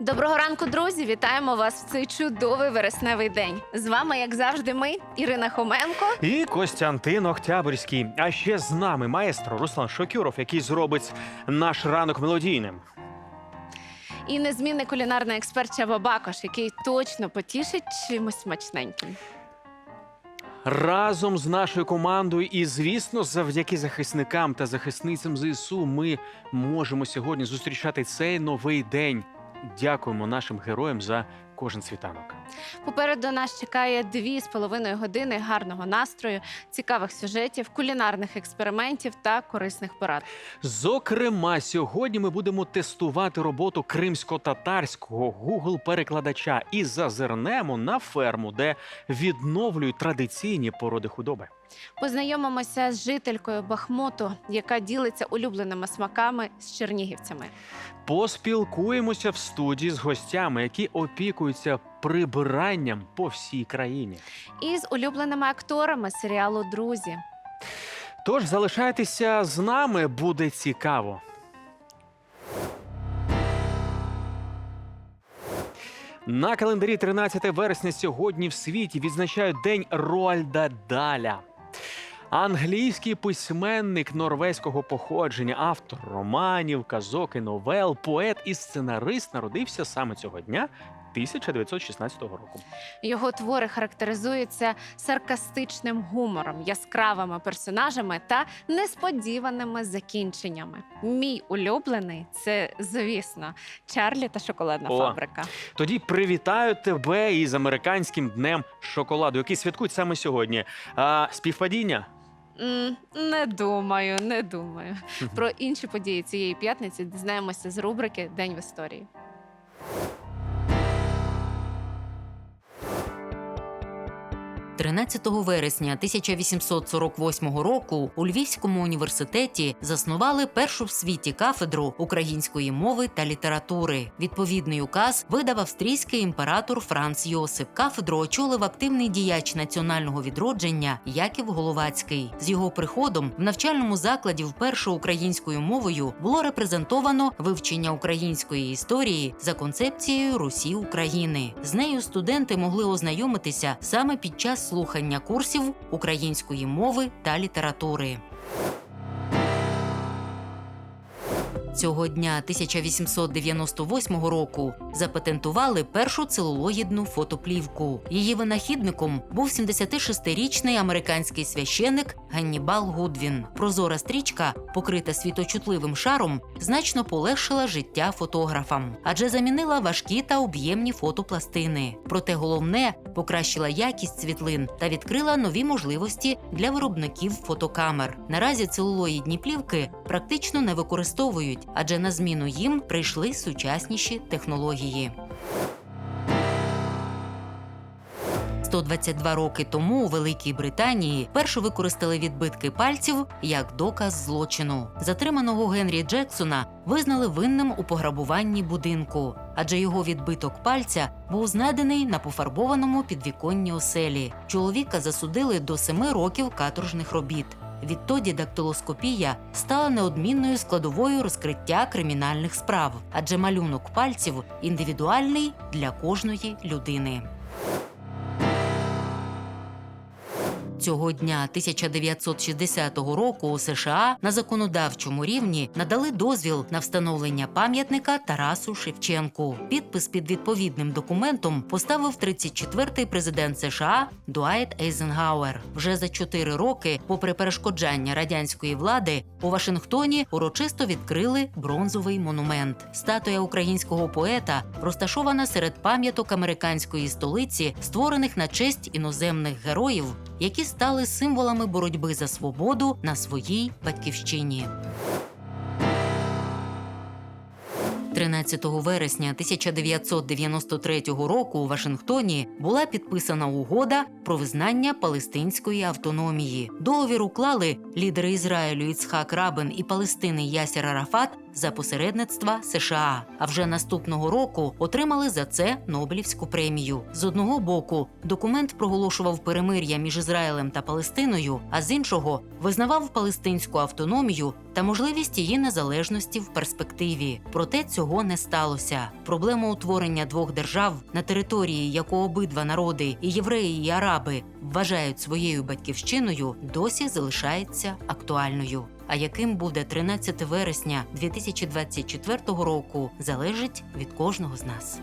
Доброго ранку, друзі! Вітаємо вас в цей чудовий вересневий день. З вами, як завжди, ми, Ірина Хоменко. І Костянтин Октябрьський. А ще з нами маестро Руслан Шокюров, який зробить наш ранок мелодійним. І незмінний кулінарний експерт Чаба Бакош, який точно потішить чимось смачненьким. Разом з нашою командою, і звісно, завдяки захисникам та захисницям ЗСУ, ми можемо сьогодні зустрічати цей новий день. Дякуємо нашим героям за кожен світанок. Попереду нас чекає дві з половиною години гарного настрою, цікавих сюжетів, кулінарних експериментів та корисних порад. Зокрема, сьогодні ми будемо тестувати роботу кримсько-татарського Google-перекладача і зазирнемо на ферму, де відновлюють традиційні породи худоби. Познайомимося з жителькою Бахмуту, яка ділиться улюбленими смаками з чернігівцями. Поспілкуємося в студії з гостями, які опікуються прибиранням по всій країні. І з улюбленими акторами серіалу Друзі. Тож залишайтеся з нами, буде цікаво. На календарі 13 вересня сьогодні в світі відзначають День Роальда Даля. Англійський письменник норвезького походження, автор романів, казок і новел, поет і сценарист народився саме цього дня 1916 року. Його твори характеризуються саркастичним гумором, яскравими персонажами та несподіваними закінченнями. Мій улюблений це, звісно, Чарлі та шоколадна О. фабрика. Тоді привітаю тебе із американським днем шоколаду, який святкують саме сьогодні. А, співпадіння? Не думаю, не думаю. Про інші події цієї п'ятниці дізнаємося з рубрики День в історії. – 13 вересня 1848 року у Львівському університеті заснували першу в світі кафедру української мови та літератури. Відповідний указ видав австрійський імператор Франц Йосип. Кафедру очолив активний діяч національного відродження Яків Головацький. З його приходом в навчальному закладі вперше українською мовою було репрезентовано вивчення української історії за концепцією Русі України. З нею студенти могли ознайомитися саме під час слухання курсів української мови та літератури. Цього дня 1898 року запатентували першу целулоїдну фотоплівку. Її винахідником був 76-річний американський священик Ганнібал Гудвін. Прозора стрічка, покрита світочутливим шаром, значно полегшила життя фотографам, адже замінила важкі та об'ємні фотопластини. Проте головне покращила якість світлин та відкрила нові можливості для виробників фотокамер. Наразі целулоїдні плівки практично не використовують, адже на зміну їм прийшли сучасніші технології. 122 роки тому у Великій Британії перше використали відбитки пальців як доказ злочину. Затриманого Генрі Джексона визнали винним у пограбуванні будинку, адже його відбиток пальця був знайдений на пофарбованому підвіконні оселі. Чоловіка засудили до семи років каторжних робіт. Відтоді дактилоскопія стала неодмінною складовою розкриття кримінальних справ, адже малюнок пальців індивідуальний для кожної людини. Цього дня 1960 року у США на законодавчому рівні надали дозвіл на встановлення пам'ятника Тарасу Шевченку. Підпис під відповідним документом поставив 34-й президент США Дуайт Ейзенгауер. Вже за чотири роки, попри перешкоджання радянської влади, у Вашингтоні урочисто відкрили бронзовий монумент. Статуя українського поета розташована серед пам'яток американської столиці, створених на честь іноземних героїв, які стали символами боротьби за свободу на своїй батьківщині. 13 вересня 1993 року у Вашингтоні була підписана угода про визнання палестинської автономії. Договір уклали лідери Ізраїлю Іцхак Рабин і Палестини Ясір Арафат за посередництва США. А вже наступного року отримали за це Нобелівську премію. З одного боку, документ проголошував перемир'я між Ізраїлем та Палестиною, а з іншого визнавав палестинську автономію та можливість її незалежності в перспективі. Проте цього не сталося. Проблема утворення двох держав, на території яку обидва народи, і євреї, і араби, вважають своєю батьківщиною, досі залишається актуальною. А яким буде 13 вересня 2024 року, залежить від кожного з нас.